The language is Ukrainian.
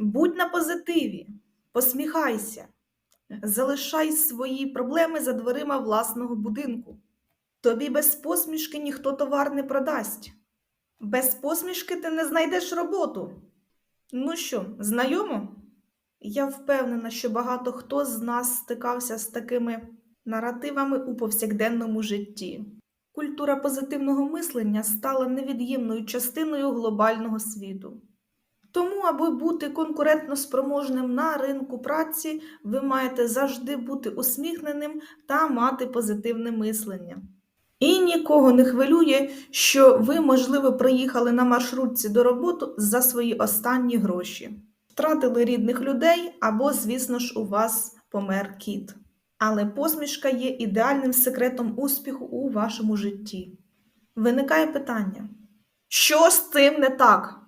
Будь на позитиві, посміхайся, залишай свої проблеми за дверима власного будинку. Тобі без посмішки ніхто товар не продасть. Без посмішки ти не знайдеш роботу. Ну що, знайомо? Я впевнена, що багато хто з нас стикався з такими наративами у повсякденному житті. Культура позитивного мислення стала невід'ємною частиною глобального світу. Тому, аби бути конкурентно спроможним на ринку праці, ви маєте завжди бути усміхненим та мати позитивне мислення. І нікого не хвилює, що ви, можливо, приїхали на маршрутці до роботи за свої останні гроші, втратили рідних людей або, звісно ж, у вас помер кіт. Але посмішка є ідеальним секретом успіху у вашому житті. Виникає питання: що з цим не так?